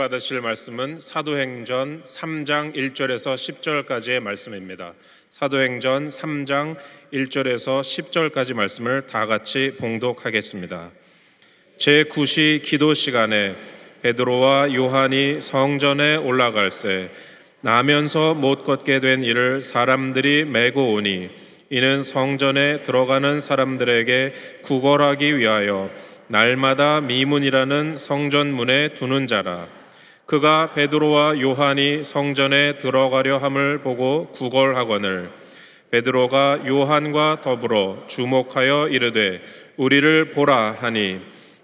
받으실 말씀은 사도행전 3장 1절에서 10절까지의 말씀입니다. 사도행전 3장 1절에서 10절까지 말씀을 다 같이 봉독하겠습니다. 제9시 기도 시간에 베드로와 요한이 성전에 올라갈새 나면서 못 걷게 된 이를 사람들이 메고 오니 이는 성전에 들어가는 사람들에게 구걸하기 위하여 날마다 미문이라는 성전문에 두는 자라. 그가 베드로와 요한이 성전에 들어가려 함을 보고 구걸하거늘 베드로가 요한과 더불어 주목하여 이르되 우리를 보라 하니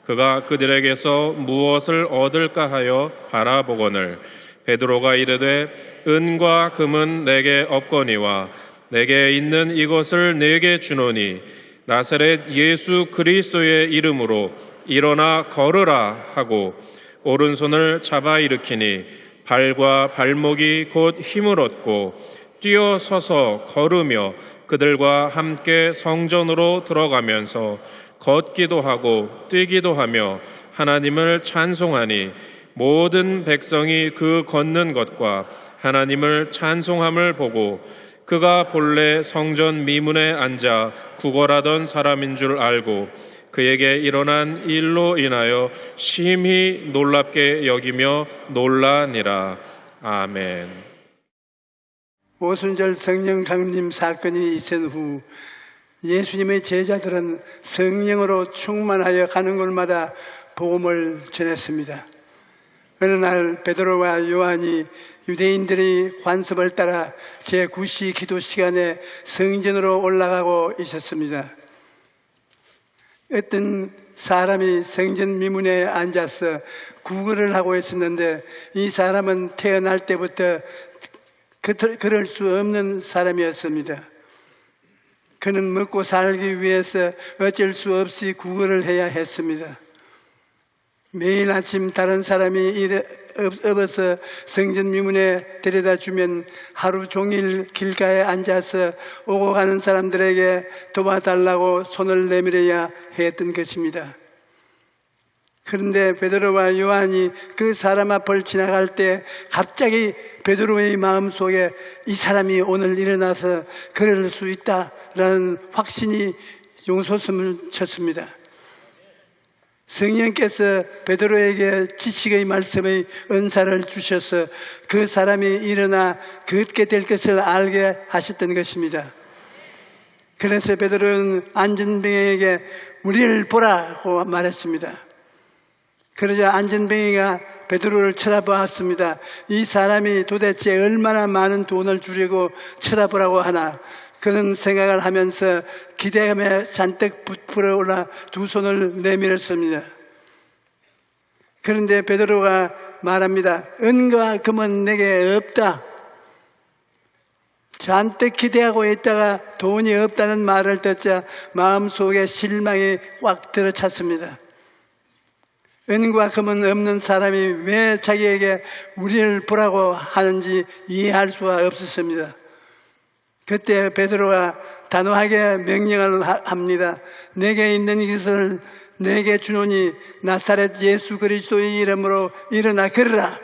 그가 그들에게서 무엇을 얻을까 하여 바라보거늘. 베드로가 이르되 은과 금은 내게 없거니와 내게 있는 이것을 내게 주노니 나사렛 예수 그리스도의 이름으로 일어나 걸으라 하고 오른손을 잡아 일으키니 발과 발목이 곧 힘을 얻고 뛰어 서서 걸으며 그들과 함께 성전으로 들어가면서 걷기도 하고 뛰기도 하며 하나님을 찬송하니 모든 백성이 그 걷는 것과 하나님을 찬송함을 보고 그가 본래 성전 미문에 앉아 구걸하던 사람인 줄 알고 그에게 일어난 일로 인하여 심히 놀랍게 여기며 놀라니라. 아멘. 오순절 성령 강림 사건이 있은 후 예수님의 제자들은 성령으로 충만하여 가는 곳마다 복음을 전했습니다. 어느 날 베드로와 요한이 유대인들이 관습을 따라 제9시 기도 시간에 성전으로 올라가고 있었습니다. 어떤 사람이 성전 미문에 앉아서 구걸을 하고 있었는데 이 사람은 태어날 때부터 그- 그럴 수 없는 사람이었습니다. 그는 먹고 살기 위해서 어쩔 수 없이 구걸을 해야 했습니다. 매일 아침 다른 사람이 일에 없- 없어서 성전 미문에 데려다 주면 하루 종일 길가에 앉아서 오고 가는 사람들에게 도와달라고 손을 내밀어야 했던 것입니다. 그런데 베드로와 요한이 그 사람 앞을 지나갈 때 갑자기 베드로의 마음 속에 이 사람이 오늘 일어나서 그럴 수 있다라는 확신이 용솟음을 쳤습니다. 성령께서 베드로에게 지식의 말씀의 은사를 주셔서 그 사람이 일어나 걷게 될 것을 알게 하셨던 것입니다. 그래서 베드로는 안전병에게 우리를 보라고 말했습니다. 그러자 안전뱅이가 베드로를 쳐다보았습니다. 이 사람이 도대체 얼마나 많은 돈을 주려고 쳐다보라고 하나 그는 생각을 하면서 기대감에 잔뜩 부풀어 올라 두 손을 내밀었습니다. 그런데 베드로가 말합니다. 은과 금은 내게 없다. 잔뜩 기대하고 있다가 돈이 없다는 말을 듣자 마음속에 실망이 꽉 들어찼습니다. 은과 금은 없는 사람이 왜 자기에게 우리를 보라고 하는지 이해할 수가 없었습니다. 그때 베드로가 단호하게 명령을 하- 합니다. 내게 있는 이것을 내게 주노니 나사렛 예수 그리스도의 이름으로 일어나 걸으라.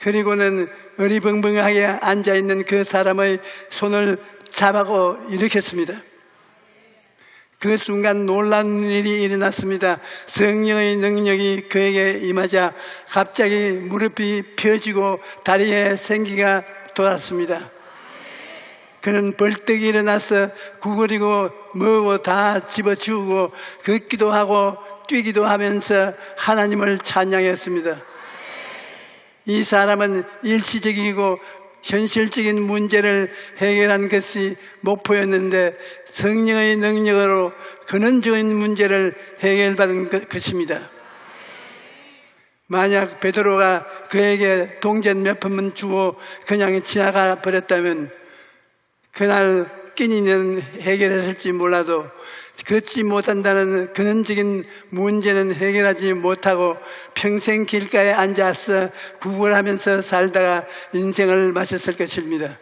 그리고는 어리벙벙하게 앉아 있는 그 사람의 손을 잡아고 일으켰습니다. 그 순간 놀란 일이 일어났습니다. 성령의 능력이 그에게 임하자 갑자기 무릎이 펴지고 다리에 생기가 돌았습니다. 그는 벌떡 일어나서 구부리고 뭐고 다 집어치우고 걷기도 하고 뛰기도 하면서 하나님을 찬양했습니다. 이 사람은 일시적이고 현실적인 문제를 해결한 것이 목표였는데 성령의 능력으로 근원적인 문제를 해결받은 것- 것입니다. 만약 베드로가 그에게 동전 몇 푼만 주고 그냥 지나가 버렸다면 그날 끼니는 해결했을지 몰라도 걷지 못한다는 근원적인 문제는 해결하지 못하고 평생 길가에 앉아서 구걸하면서 살다가 인생을 마쳤을 것입니다.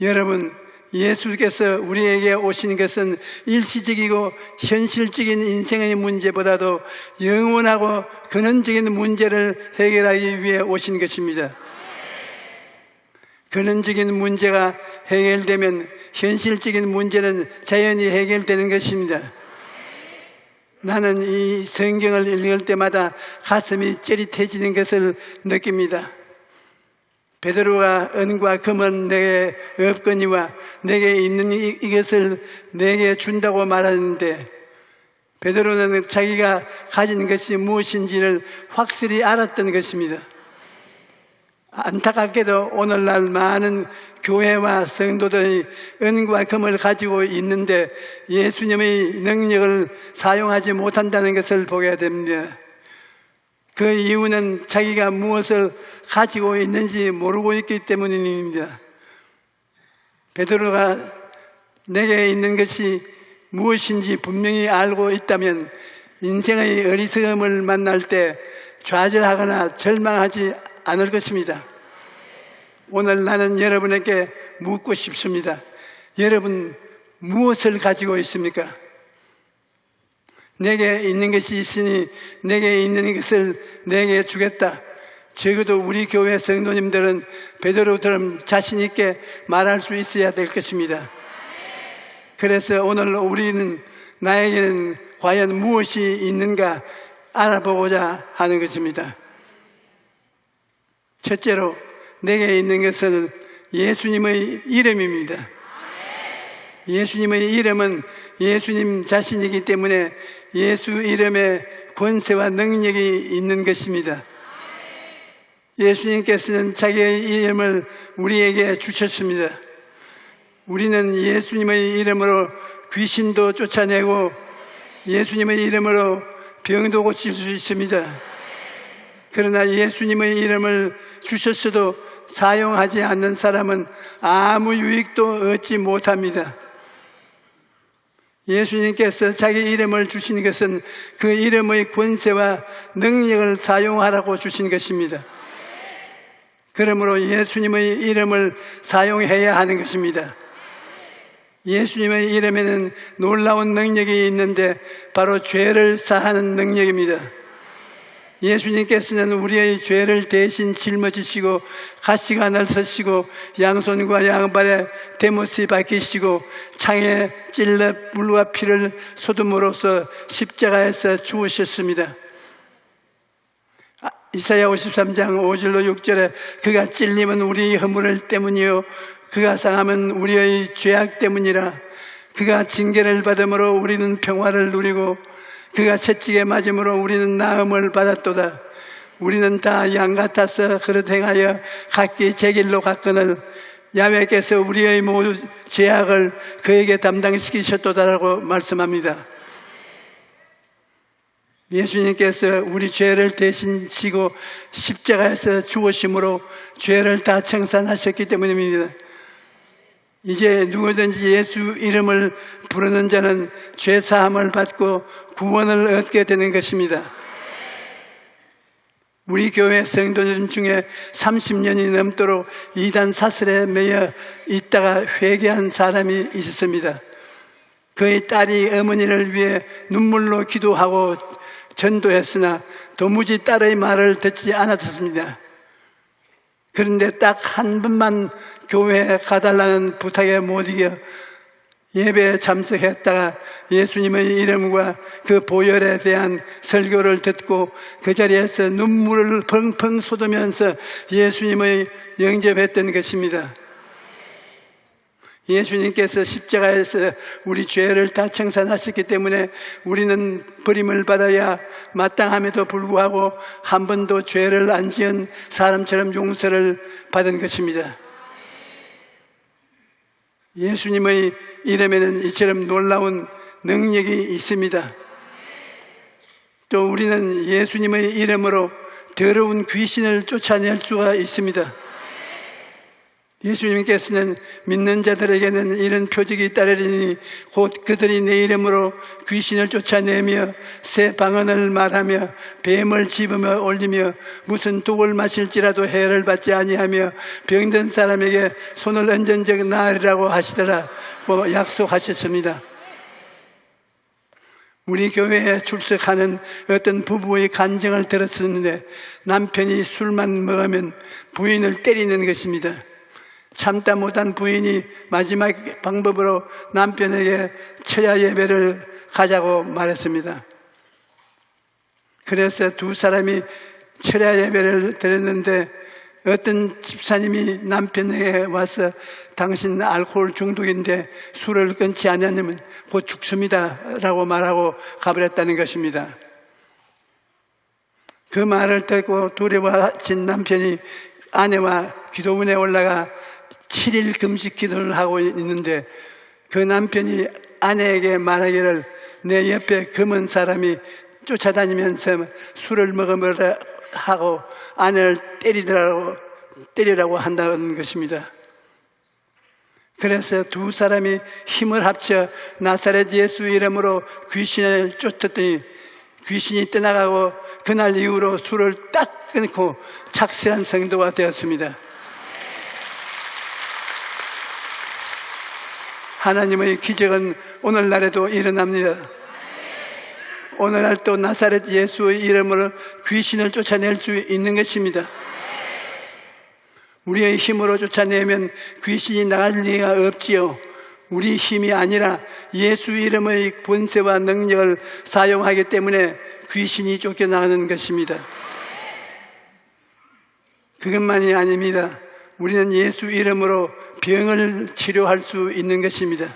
여러분, 예수께서 우리에게 오신 것은 일시적이고 현실적인 인생의 문제보다도 영원하고 근원적인 문제를 해결하기 위해 오신 것입니다. 근원적인 문제가 해결되면 현실적인 문제는 자연히 해결되는 것입니다. 나는 이 성경을 읽을 때마다 가슴이 찌릿해지는 것을 느낍니다. 베드로가 은과 금은 내게 없거니와 내게 있는 이- 이것을 내게 준다고 말하는데 베드로는 자기가 가진 것이 무엇인지를 확실히 알았던 것입니다. 안타깝게도 오늘날 많은 교회와 성도들이 은과 금을 가지고 있는데 예수님의 능력을 사용하지 못한다는 것을 보게 됩니다. 그 이유는 자기가 무엇을 가지고 있는지 모르고 있기 때문입니다. 베드로가 내게 있는 것이 무엇인지 분명히 알고 있다면 인생의 어리석음을 만날 때 좌절하거나 절망하지 않을 것입니다. 오늘 나는 여러분에게 묻고 싶습니다. 여러분 무엇을 가지고 있습니까? 내게 있는 것이 있으니 내게 있는 것을 내게 주겠다. 적어도 우리 교회 성도님들은 베드로처럼 자신 있게 말할 수 있어야 될 것입니다. 그래서 오늘 우리는 나에게는 과연 무엇이 있는가 알아보고자 하는 것입니다. 첫째로 내게 있는 것은 예수님의 이름입니다. 예수님의 이름은 예수님 자신이기 때문에 예수 이름에 권세와 능력이 있는 것입니다. 예수님께서는 자기의 이름을 우리에게 주셨습니다. 우리는 예수님의 이름으로 귀신도 쫓아내고 예수님의 이름으로 병도 고칠 수 있습니다. 그러나 예수님의 이름을 주셨어도 사용하지 않는 사람은 아무 유익도 얻지 못합니다. 예수님께서 자기 이름을 주신 것은 그 이름의 권세와 능력을 사용하라고 주신 것입니다. 그러므로 예수님의 이름을 사용해야 하는 것입니다. 예수님의 이름에는 놀라운 능력이 있는데 바로 죄를 사하는 능력입니다. 예수님께서는 우리의 죄를 대신 짊어지시고 가시가 날서시고 양손과 양발에 대못이 박히시고 창에 찔러 물과 피를 쏟음으로써 십자가에서 죽으셨습니다. 아, 이사야 53장 5절로 6절에 그가 찔림은 우리 허물을 때문이요 그가 상함은 우리의 죄악 때문이라 그가 징계를 받음으로 우리는 평화를 누리고 그가 채찍에 맞음으로 우리는 나음을 받았도다 우리는 다 양 같아서 그릇 행하여 각기 제 길로 갔거늘 야외께서 우리의 모두 죄악을 그에게 담당시키셨도다라고 말씀합니다. 예수님께서 우리 죄를 대신 지고 십자가에서 죽으심으로 죄를 다 청산하셨기 때문입니다. 이제 누구든지 예수 이름을 부르는 자는 죄 사함을 받고 구원을 얻게 되는 것입니다. 우리 교회 성도들 중에 30년이 넘도록 이단 사슬에 매여 있다가 회개한 사람이 있었습니다. 그의 딸이 어머니를 위해 눈물로 기도하고 전도했으나 도무지 딸의 말을 듣지 않았습니다. 그런데 딱 한 번만 교회에 가달라는 부탁에 못 이겨 예배에 참석했다가 예수님의 이름과 그 보혈에 대한 설교를 듣고 그 자리에서 눈물을 펑펑 쏟으면서 예수님의 영접했던 것입니다. 예수님께서 십자가에서 우리 죄를 다 청산하셨기 때문에 우리는 버림을 받아야 마땅함에도 불구하고 한 번도 죄를 안 지은 사람처럼 용서를 받은 것입니다. 예수님의 이름에는 이처럼 놀라운 능력이 있습니다. 또 우리는 예수님의 이름으로 더러운 귀신을 쫓아낼 수가 있습니다. 예수님께서는 믿는 자들에게는 이런 표적이 따르리니 곧 그들이 내 이름으로 귀신을 쫓아내며 새 방언을 말하며 뱀을 집으며 올리며 무슨 독을 마실지라도 해를 받지 아니하며 병든 사람에게 손을 얹은 적 나으리라고 하시더라 고 약속하셨습니다. 우리 교회에 출석하는 어떤 부부의 간증을 들었었는데 남편이 술만 먹으면 부인을 때리는 것입니다. 참다 못한 부인이 마지막 방법으로 남편에게 철야 예배를 가자고 말했습니다. 그래서 두 사람이 철야 예배를 드렸는데 어떤 집사님이 남편에게 와서 당신 알코올 중독인데 술을 끊지 않으면 곧 죽습니다. 라고 말하고 가버렸다는 것입니다. 그 말을 듣고 두려워진 남편이 아내와 기도문에 올라가 7일 금식 기도를 하고 있는데 그 남편이 아내에게 말하기를 내 옆에 검은 사람이 쫓아다니면서 술을 먹으라 하고 아내를 때리더라고 때리라고 한다는 것입니다. 그래서 두 사람이 힘을 합쳐 나사렛 예수 이름으로 귀신을 쫓았더니 귀신이 떠나가고 그날 이후로 술을 딱 끊고 착실한 성도가 되었습니다. 하나님의 기적은 오늘날에도 일어납니다. 오늘날 또 나사렛 예수의 이름으로 귀신을 쫓아낼 수 있는 것입니다. 우리의 힘으로 쫓아내면 귀신이 나갈 리가 없지요. 우리 힘이 아니라 예수 이름의 본세와 능력을 사용하기 때문에 귀신이 쫓겨나가는 것입니다. 그것만이 아닙니다. 우리는 예수 이름으로 병을 치료할 수 있는 것입니다.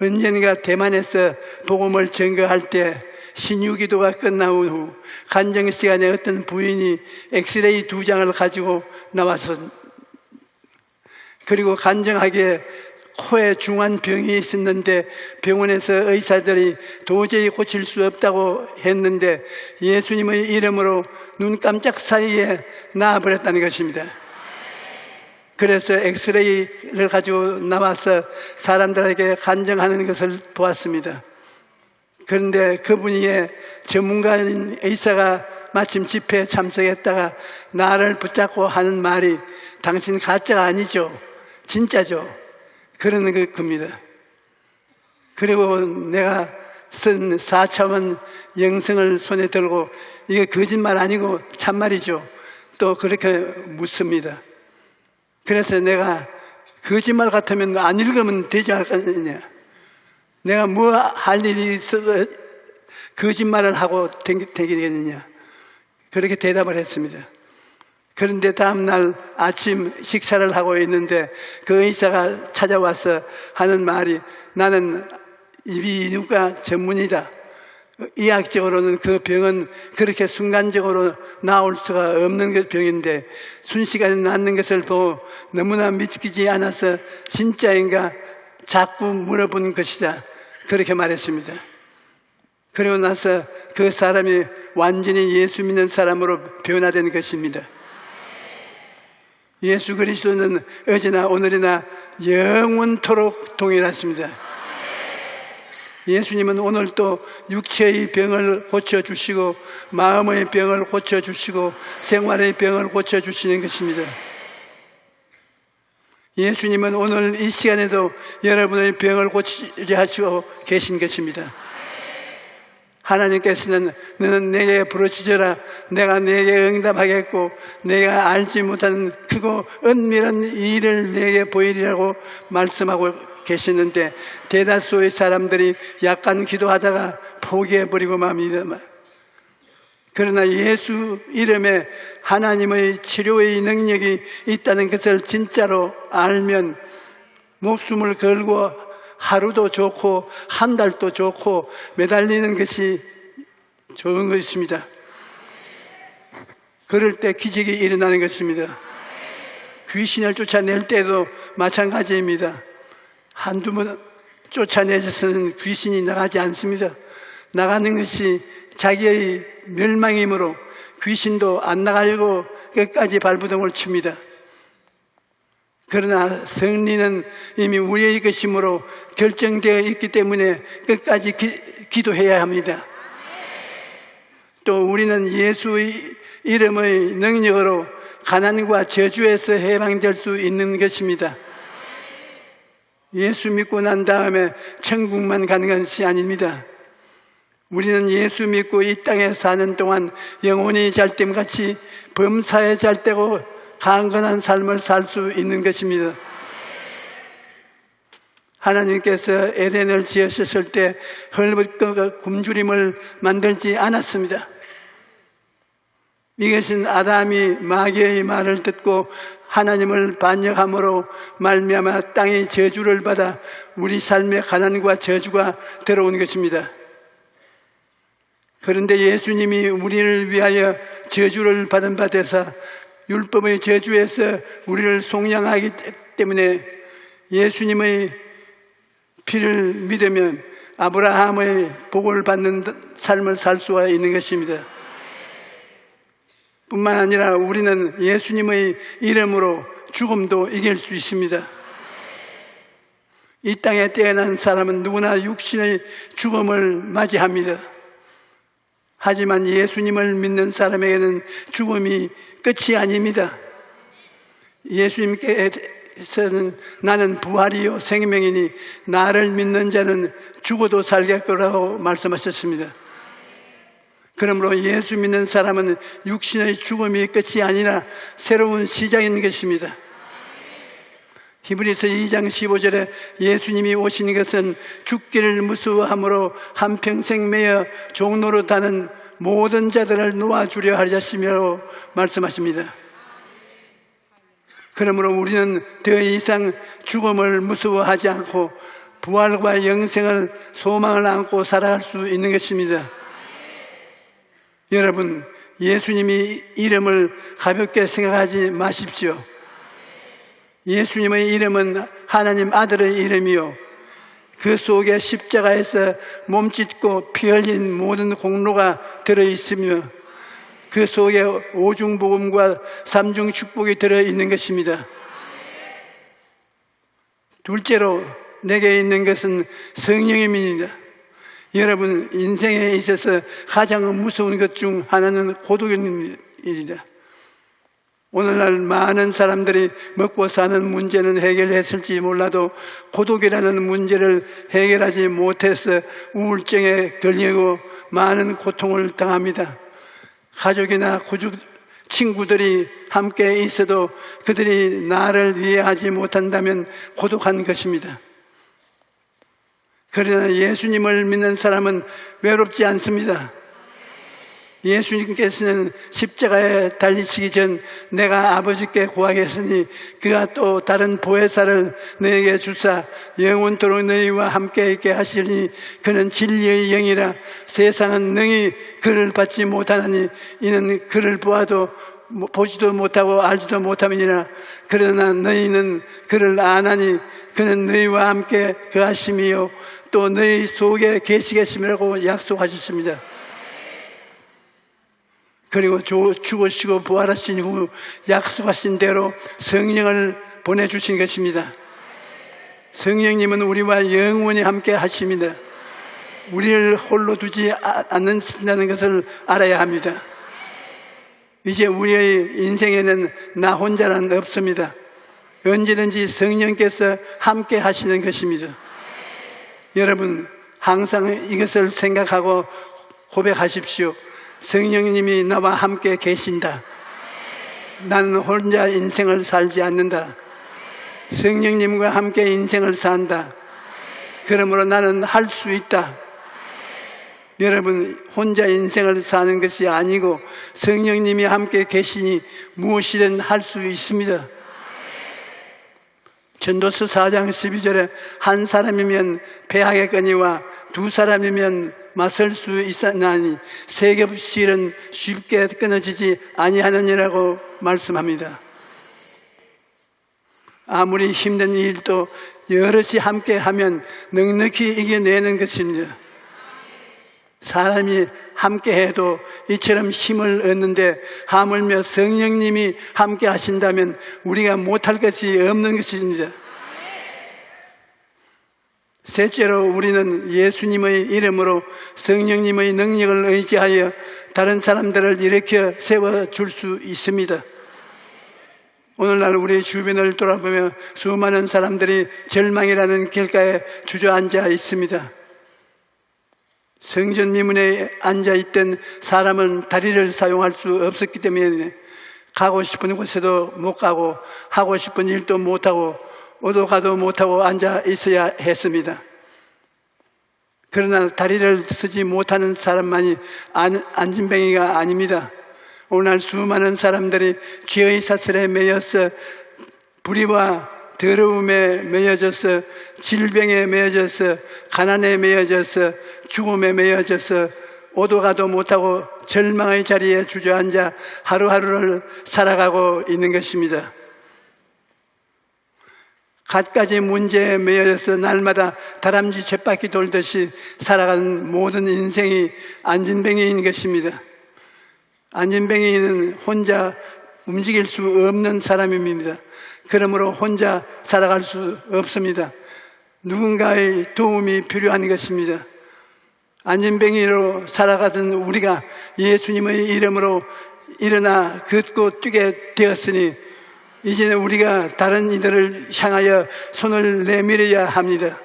언젠가 대만에서 복음을 증거할 때 신유기도가 끝나온 후 간정 시간에 어떤 부인이 엑스레이 두 장을 가지고 나와서 그리고 간정하게 코에 중한 병이 있었는데 병원에서 의사들이 도저히 고칠 수 없다고 했는데 예수님의 이름으로 눈 깜짝 사이에 나아버렸다는 것입니다. 그래서 엑스레이를 가지고 나와서 사람들에게 간정하는 것을 보았습니다. 그런데 그분이 전문가인 의사가 마침 집회에 참석했다가 나를 붙잡고 하는 말이 당신 가짜가 아니죠. 진짜죠. 그러는 그- 겁니다. 그리고 내가 쓴 4차원 영성을 손에 들고 이게 거짓말 아니고 참말이죠. 또 그렇게 묻습니다. 그래서 내가 거짓말 같으면 안 읽으면 되지 않겠느냐. 내가 뭐 할 일이 있어서 거짓말을 하고 되겠느냐. 그렇게 대답을 했습니다. 그런데 다음날 아침 식사를 하고 있는데 그 의사가 찾아와서 하는 말이 나는 이비인후과 전문이다. 의학적으로는 그 병은 그렇게 순간적으로 나올 수가 없는 그 병인데 순식간에 낫는 것을 보고 너무나 믿기지 않아서 진짜인가 자꾸 물어본 것이다. 그렇게 말했습니다. 그리고 나서 그 사람이 완전히 예수 믿는 사람으로 변화된 것입니다. 예수 그리스도는 어제나 오늘이나 영원토록 동일하십니다. 예수님은 오늘 또 육체의 병을 고쳐주시고 마음의 병을 고쳐주시고 생활의 병을 고쳐주시는 것입니다. 예수님은 오늘 이 시간에도 여러분의 병을 고치려 하시고 계신 것입니다. 하나님께서는 너는 내게 부르짖어라 내가 내게 응답하겠고 내가 알지 못하는 크고 은밀한 일을 내게 보이리라고 말씀하고 계시는데 대다수의 사람들이 약간 기도하다가 포기해버리고 맙니다. 그러나 예수 이름에 하나님의 치료의 능력이 있다는 것을 진짜로 알면 목숨을 걸고 하루도 좋고 한 달도 좋고 매달리는 것이 좋은 것입니다. 그럴 때 기적이 일어나는 것입니다. 귀신을 쫓아낼 때도 마찬가지입니다. 한두 번 쫓아내서는 귀신이 나가지 않습니다. 나가는 것이 자기의 멸망이므로 귀신도 안 나가려고 끝까지 발부동을 칩니다. 그러나 승리는 이미 우리의 것이므로 결정되어 있기 때문에 끝까지 기, 기도해야 합니다. 또 우리는 예수의 이름의 능력으로 가난과 저주에서 해방될 수 있는 것입니다. 예수 믿고 난 다음에 천국만 가는 것이 아닙니다. 우리는 예수 믿고 이 땅에 사는 동안 영혼이 잘때 같이 범사에 잘 때고 강건한 삶을 살 수 있는 것입니다. 하나님께서 에덴을 지으셨을 때 헐벗고 굶주림을 만들지 않았습니다. 이것은 아담이 마귀의 말을 듣고 하나님을 반역함으로 말미암아 땅의 저주를 받아 우리 삶에 가난과 저주가 들어온 것입니다. 그런데 예수님이 우리를 위하여 저주를 받은 바 되사 율법의 저주에서 우리를 속량하기 때문에 예수님의 피를 믿으면 아브라함의 복을 받는 삶을 살 수가 있는 것입니다. 뿐만 아니라 우리는 예수님의 이름으로 죽음도 이길 수 있습니다. 이 땅에 태어난 사람은 누구나 육신의 죽음을 맞이합니다. 하지만 예수님을 믿는 사람에게는 죽음이 끝이 아닙니다. 예수님께서는 나는 부활이요 생명이니 나를 믿는 자는 죽어도 살겠 거라고 말씀하셨습니다. 그러므로 예수 믿는 사람은 육신의 죽음이 끝이 아니라 새로운 시작인 것입니다. 히브리서 2장 15절에 예수님이 오신 것은 죽기를 무수함으로 한평생 매여 종로로 다는 모든 자들을 놓아주려 하셨으며 말씀하십니다. 그러므로 우리는 더 이상 죽음을 무서워하지 않고 부활과 영생을 소망을 안고 살아갈 수 있는 것입니다. 여러분, 예수님이 이름을 가볍게 생각하지 마십시오. 예수님의 이름은 하나님 아들의 이름이요. 그 속에 십자가에서 몸짓고 피 흘린 모든 공로가 들어있으며 그 속에 오중복음과 삼중 축복이 들어있는 것입니다. 둘째로 내게 있는 것은 성령입니다. 여러분 인생에 있어서 가장 무서운 것 중 하나는 고독입니다. 오늘날 많은 사람들이 먹고 사는 문제는 해결했을지 몰라도 고독이라는 문제를 해결하지 못해서 우울증에 걸리고 많은 고통을 당합니다. 가족이나 고죽 친구들이 함께 있어도 그들이 나를 이해하지 못한다면 고독한 것입니다. 그러나 예수님을 믿는 사람은 외롭지 않습니다. 예수님께서는 십자가에 달리시기 전 내가 아버지께 구하겠으니 그가 또 다른 보혜사를 너에게 주사 영원토록 너희와 함께 있게 하시니 그는 진리의 영이라 세상은 능히 그를 받지 못하나니 이는 그를 보아도 보지도 못하고 알지도 못함이니라 그러나 너희는 그를 아나니 그는 너희와 함께 그하심이요 또 너희 속에 계시겠음이라고 약속하셨습니다. 그리고 죽으시고 부활하신 후 약속하신 대로 성령을 보내주신 것입니다. 성령님은 우리와 영원히 함께 하십니다. 우리를 홀로 두지 않는다는 것을 알아야 합니다. 이제 우리의 인생에는 나 혼자는 없습니다. 언제든지 성령께서 함께 하시는 것입니다. 여러분, 항상 이것을 생각하고 고백하십시오. 성령님이 나와 함께 계신다. 나는 혼자 인생을 살지 않는다. 성령님과 함께 인생을 산다. 그러므로 나는 할 수 있다. 여러분, 혼자 인생을 사는 것이 아니고 성령님이 함께 계시니 무엇이든 할 수 있습니다. 전도서 4장 12절에 한 사람이면 배하겠거니와 두 사람이면 맞설 수 있었나니 세 겹실은 쉽게 끊어지지 아니하느니라고 말씀합니다. 아무리 힘든 일도 여럿이 함께 하면 넉넉히 이겨내는 것입니다. 사람이 함께 해도 이처럼 힘을 얻는데 하물며 성령님이 함께 하신다면 우리가 못할 것이 없는 것입니다. 셋째로 우리는 예수님의 이름으로 성령님의 능력을 의지하여 다른 사람들을 일으켜 세워줄 수 있습니다. 오늘날 우리 주변을 돌아보며 수많은 사람들이 절망이라는 길가에 주저앉아 있습니다. 성전 미문에 앉아 있던 사람은 다리를 사용할 수 없었기 때문에 가고 싶은 곳에도 못 가고 하고 싶은 일도 못 하고 오도 가도 못하고 앉아 있어야 했습니다. 그러나 다리를 쓰지 못하는 사람만이 안- 안진뱅이가 아닙니다. 오늘날 수많은 사람들이 죄의 사슬에 매여서 불의와 더러움에 매여져서 질병에 매여져서 가난에 매여져서 죽음에 매여져서 오도 가도 못하고 절망의 자리에 주저앉아 하루하루를 살아가고 있는 것입니다. 갖가지 문제에 매여져서 날마다 다람쥐 쳇바퀴 돌듯이 살아가는 모든 인생이 안진뱅이인 것입니다. 안진뱅이는 혼자 움직일 수 없는 사람입니다. 그러므로 혼자 살아갈 수 없습니다. 누군가의 도움이 필요한 것입니다. 안진뱅이로 살아가던 우리가 예수님의 이름으로 일어나 걷고 뛰게 되었으니 이제는 우리가 다른 이들을 향하여 손을 내밀어야 합니다.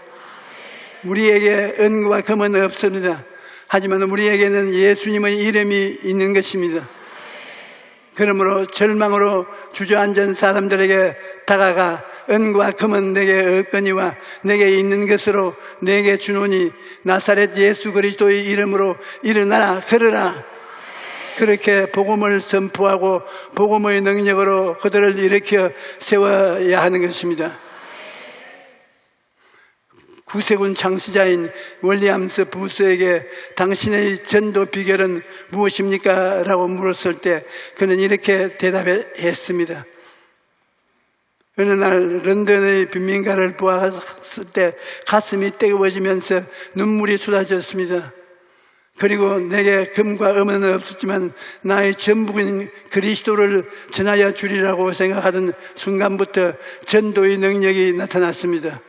우리에게 은과 금은 없습니다. 하지만 우리에게는 예수님의 이름이 있는 것입니다. 그러므로 절망으로 주저앉은 사람들에게 다가가 은과 금은 내게 없거니와 내게 있는 것으로 내게 주노니 나사렛 예수 그리스도의 이름으로 일어나라 걸어라 그렇게 복음을 선포하고 복음의 능력으로 그들을 일으켜 세워야 하는 것입니다. 구세군 창시자인 월리암스 부스에게 당신의 전도 비결은 무엇입니까? 라고 물었을 때 그는 이렇게 대답했습니다. 어느 날 런던의 빈민가를 보았을 때 가슴이 뜨거워지면서 눈물이 쏟아졌습니다. 그리고 내게 금과 음은 없었지만 나의 전부인 그리스도를 전하여 주리라고 생각하던 순간부터 전도의 능력이 나타났습니다.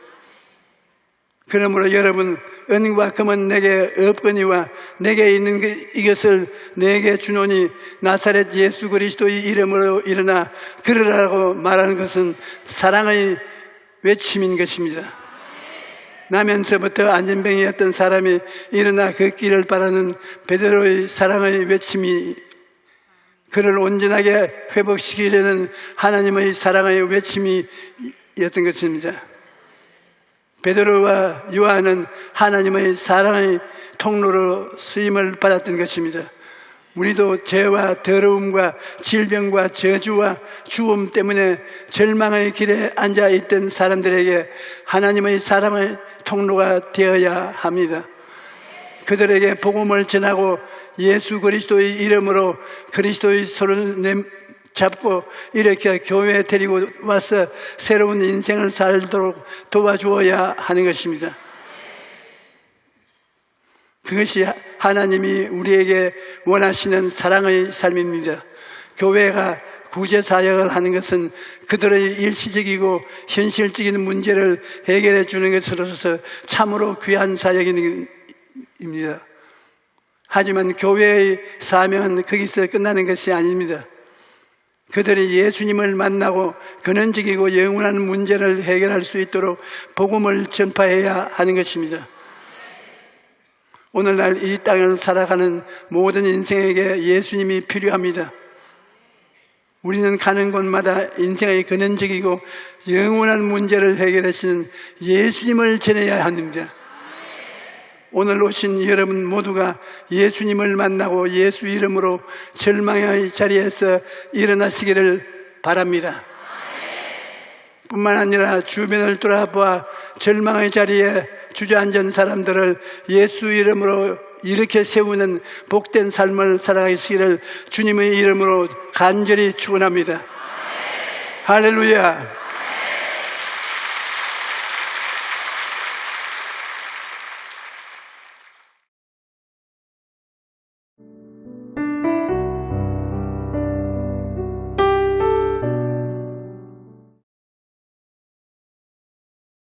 그러므로 여러분 은과 금은 내게 없거니와 내게 있는 그- 이것을 내게 주노니 나사렛 예수 그리스도의 이름으로 일어나 그러라고 말하는 것은 사랑의 외침인 것입니다. 나면서부터 안전병이었던 사람이 일어나 그 길을 바라는 베드로의 사랑의 외침이 그를 온전하게 회복시키려는 하나님의 사랑의 외침이었던 것입니다. 베드로와 요한은 하나님의 사랑의 통로로 쓰임을 받았던 것입니다. 우리도 죄와 더러움과 질병과 저주와 죽음 때문에 절망의 길에 앉아 있던 사람들에게 하나님의 사랑의 통로가 되어야 합니다. 그들에게 복음을 전하고 예수 그리스도의 이름으로 그리스도의 손을 내- 잡고 이렇게 교회에 데리고 와서 새로운 인생을 살도록 도와주어야 하는 것입니다. 그것이 하나님이 우리에게 원하시는 사랑의 삶입니다. 교회가 구제 사역을 하는 것은 그들의 일시적이고 현실적인 문제를 해결해 주는 것으로서 참으로 귀한 사역입니다. 하지만 교회의 사명은 거기서 끝나는 것이 아닙니다. 그들이 예수님을 만나고 근원적이고 영원한 문제를 해결할 수 있도록 복음을 전파해야 하는 것입니다. 오늘날 이 땅을 살아가는 모든 인생에게 예수님이 필요합니다. 우리는 가는 곳마다 인생의 근원적이고 영원한 문제를 해결하시는 예수님을 전해야 합니다. 오늘 오신 여러분 모두가 예수님을 만나고 예수 이름으로 절망의 자리에서 일어나시기를 바랍니다. 뿐만 아니라 주변을 돌아보아 절망의 자리에 주저앉은 사람들을 예수 이름으로 이렇게 세우는 복된 삶을 살아가시기를 주님의 이름으로 간절히 축원합니다. 할렐루야.